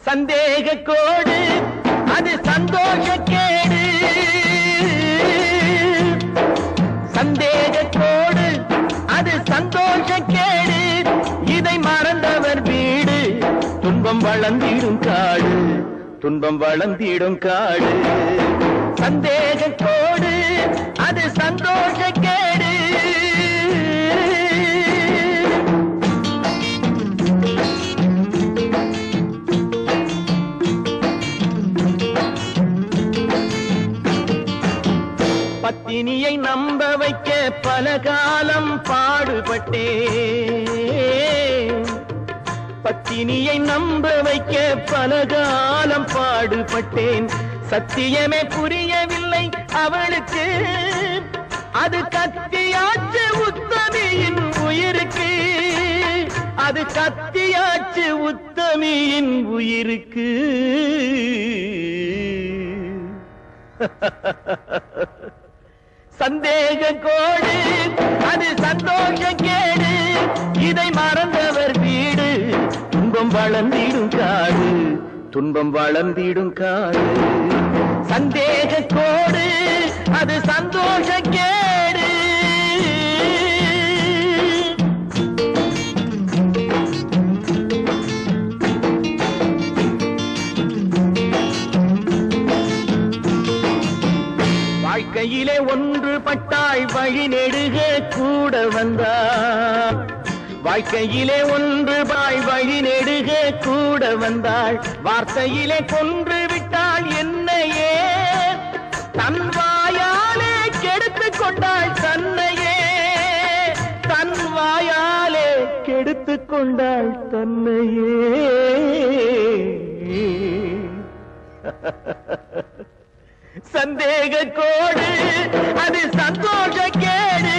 சந்தேக கோடு அது சந்தோஷ கேடு சந்தேக கோடு அது சந்தோஷ கேடு இதை மறந்தவர் வீடு துன்பம் வளர்ந்திடும் காடு. துன்பம் வளர்ந்திடும் காடு. சந்தேக கோடு அது சந்தோஷ கேடு நீயை நம்ப வைக்க பல காலம் பாடுபட்டே பத்தினியை நம்ப வைக்க பல காலம் பாடுபட்டேன். சத்தியமே புரியவில்லை அவளுக்கு. அது கத்தியாச்சு உத்தமியின் உயிருக்கு. அது கத்தியாச்சு உத்தமியின் உயிருக்கு. சந்தேக கோடு அது சந்தோஷ கேடு. இதை மறந்தவர் வீடு துன்பம் வளர்ந்திடும் காடு. துன்பம் வளர்ந்திடும் காடு. சந்தேக கோடு அது சந்தோஷ கேடு வாழ்க்கையிலே ஒன்று பட்டாய் வழி நெடுக கூட வந்தாள் வாழ்க்கையிலே ஒன்று பாய் வழி நெடுக கூட வந்தாள். வார்த்தையிலே கொன்று விட்டாள் என்னையே. தன் வாயாலே கெடுத்து கொண்டாள் தன்னையே. தன் வாயாலே கெடுத்து கொண்டாள் தன்னையே. Ha ha ha. சந்தேக கோடு அது சந்தோஷ கேடு.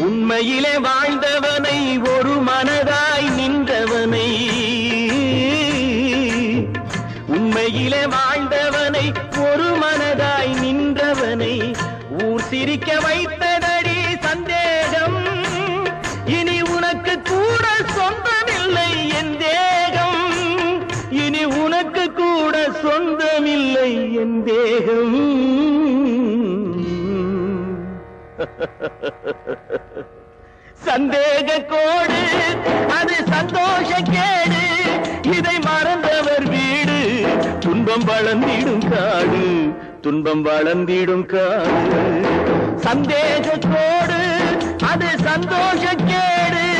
உண்மையிலே வாழ்ந்தவனை ஒரு மனதாய் நின்றவனை. உண்மையிலே வாழ்ந்தவனை ஒரு மனதாய் நின்றவனை. ஊர் சிரிக்க வைத்த சொந்தமில்லை என் தேகம். சந்தேக கோடு அது சந்தோஷ கேடு. இதை மறந்தவர் வீடு. துன்பம் வளர்ந்திடும் காடு துன்பம் வளர்ந்திடும் காடு. சந்தேக கோடு அது சந்தோஷ கேடு.